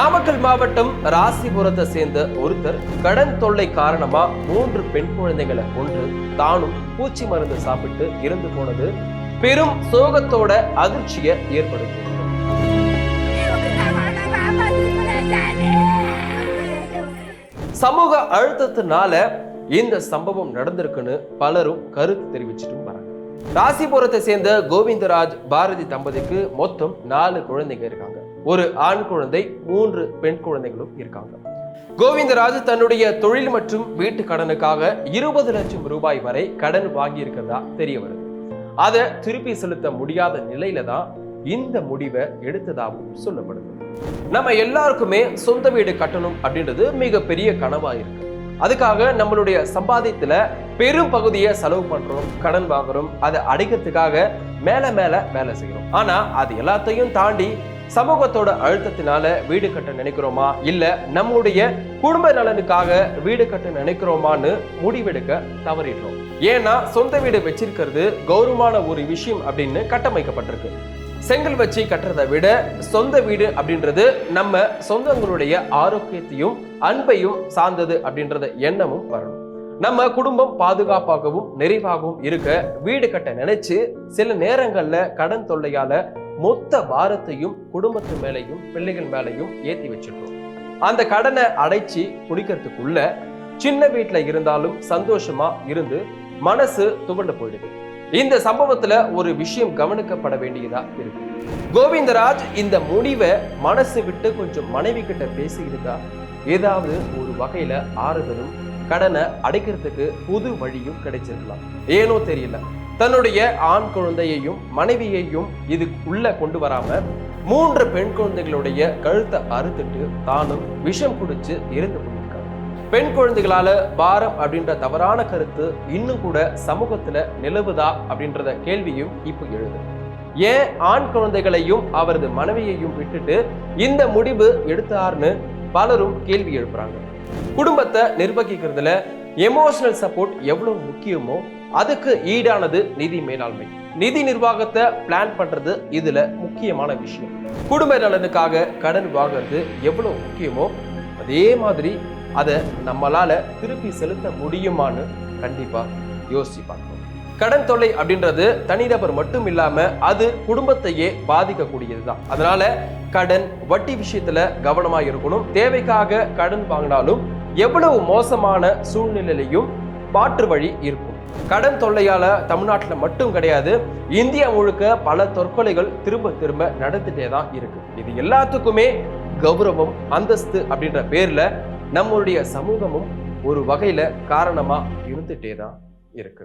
நாமக்கல் மாவட்டம் ராசிபுரத்தை சேர்ந்த ஒருத்தர் கடன் தொல்லை காரணமா மூன்று பெண் குழந்தைகளை கொன்று தானும் பூச்சி மருந்து சாப்பிட்டு இறந்து போனது பெரும் சோகத்தோட அதிர்ச்சியை ஏற்படுத்தியது சமூக அழுத்தத்தினால இந்த சம்பவம் நடந்திருக்குன்னு பலரும் கருத்து தெரிவிச்சிட்டும் வராங்க. ராசிபுரத்தை சேர்ந்த கோவிந்தராஜ் பாரதி தம்பதிக்கு மொத்தம் நாலு குழந்தைங்க இருக்காங்க. ஒரு ஆண் குழந்தை மூன்று பெண் குழந்தைகளும் இருக்காங்க. கோவிந்தராஜ் தன்னுடைய தொழில் மற்றும் வீட்டு கடனுக்காக இருபது லட்சம் ரூபாய் வரை கடன் வாங்கியிருக்கிறதா தெரிய வருது. அதை திருப்பி செலுத்த முடியாத நிலையில தான் இந்த முடிவை எடுத்ததாகவும் சொல்லப்படுது. நம்ம எல்லாருக்குமே சொந்த வீடு கட்டணும் அப்படின்றது மிகப்பெரிய கனவா இருக்கு. அதுக்காக நம்மளுடைய சம்பாதியத்துல பெரும் பகுதியை செலவு பண்றோம் கடன் வாங்குறோம் அதை அடைக்கிறதுக்காக மேல மேல வேலை செய்யறோம் ஆனா அது எல்லாத்தையும் தாண்டி சமூகத்தோட அழுத்தத்தினால வீடு கட்ட நினைக்கிறோமா? இல்ல நம்முடைய குடும்ப நலனுக்காக வீடு கட்ட நினைக்கிறோமான்னு முடிவெடுக்க தவறிடுறோம். ஏன்னா சொந்த வீடு வச்சிருக்கிறது கௌரவமான ஒரு விஷயம் அப்படின்னு கட்டமைக்கப்பட்டிருக்கு. செங்கல் வச்சு கட்டுறதை விட சொந்த வீடு அப்படின்றது நம்ம சொந்தங்களுடைய ஆரோக்கியத்தையும் அன்பையும் சார்ந்தது அப்படின்றத எண்ணமும் வரணும். நம்ம குடும்பம் பாதுகாப்பாகவும் நிறைவாகவும் இருக்க வீடு கட்ட நினைச்சு சில நேரங்கள்ல கடன் தொல்லையால மொத்த பாரத்தையும் குடும்பத்து மேலையும் பிள்ளைகள் மேலையும் ஏத்தி வச்சிடுறோம் அந்த கடனை அடைச்சி குடிக்கிறதுக்குள்ள சின்ன வீட்டுல இருந்தாலும் சந்தோஷமா இருந்து மனசு துவண்டு போயிடுது. இந்த சம்பவத்துல ஒரு விஷயம் கவனிக்கப்பட வேண்டியதா இருக்கு. கோவிந்தராஜ் இந்த முடிவை மனசு விட்டு கொஞ்சம் மனைவி கிட்ட பேசியிருந்தா ஏதாவது ஒரு வகையில ஆறுதலும் கடனை அடைக்கிறதுக்கு புது வழியும் கிடைச்சிருக்கலாம். ஏனோ தெரியல. தன்னுடைய ஆண் குழந்தையையும் மனைவியையும் இது உள்ள கொண்டு வராம மூன்று பெண் குழந்தைகளுடைய கழுத்தை அறுத்துட்டு தானும் விஷம் குடிச்சு இருந்து பெண் குழந்தைகளால பாரம் அப்படின்ற தவறான கருத்து இன்னும் கூட சமூகத்துல நிலவுதா அப்படின்றத கேள்வியும் இப்போ எழுது. ஏன் ஆண் குழந்தைகளையும் அவரது மனைவியையும் விட்டுட்டு இந்த முடிவு எடுத்தார்னு பலரும் கேள்வி எழுப்புறாங்க. குடும்பத்தை நிர்வகிக்கிறதுல எமோஷனல் சப்போர்ட் எவ்வளவு முக்கியமோ அதுக்கு ஈடானது நிதி மேலாண்மை. நிதி நிர்வாகத்தை பிளான் பண்றது இதுல முக்கியமான விஷயம். குடும்ப நலனுக்காக கடன் வாங்குறது எவ்வளவு முக்கியமோ அதே மாதிரி அதை நம்மளால திருப்பி செலுத்த முடியுமான்னு கண்டிப்பா யோசிச்சு பார்க்கணும். கடன் தொல்லை அப்படின்றது தனிநபர் மட்டும் இல்லாம அது குடும்பத்தையே பாதிக்கக்கூடியது தான். அதனால கடன் வட்டி விஷயத்துல கவனமா இருக்கணும். தேவைக்காக கடன் வாங்கினாலும் எவ்வளவு மோசமான சூழ்நிலையிலையும் மாற்று வழி இருக்கும். கடன் தொல்லையால் தமிழ்நாட்டில் மட்டும் கிடையாது இந்தியா முழுக்க பல தற்கொலைகள் திரும்ப திரும்ப நடந்துட்டே தான் இருக்கு. இது எல்லாத்துக்குமே கௌரவம் அந்தஸ்து அப்படின்ற பேர்ல நம்மளுடைய சமூகமும் ஒரு வகையில் காரணமாக இருந்துட்டே தான் இருக்கு.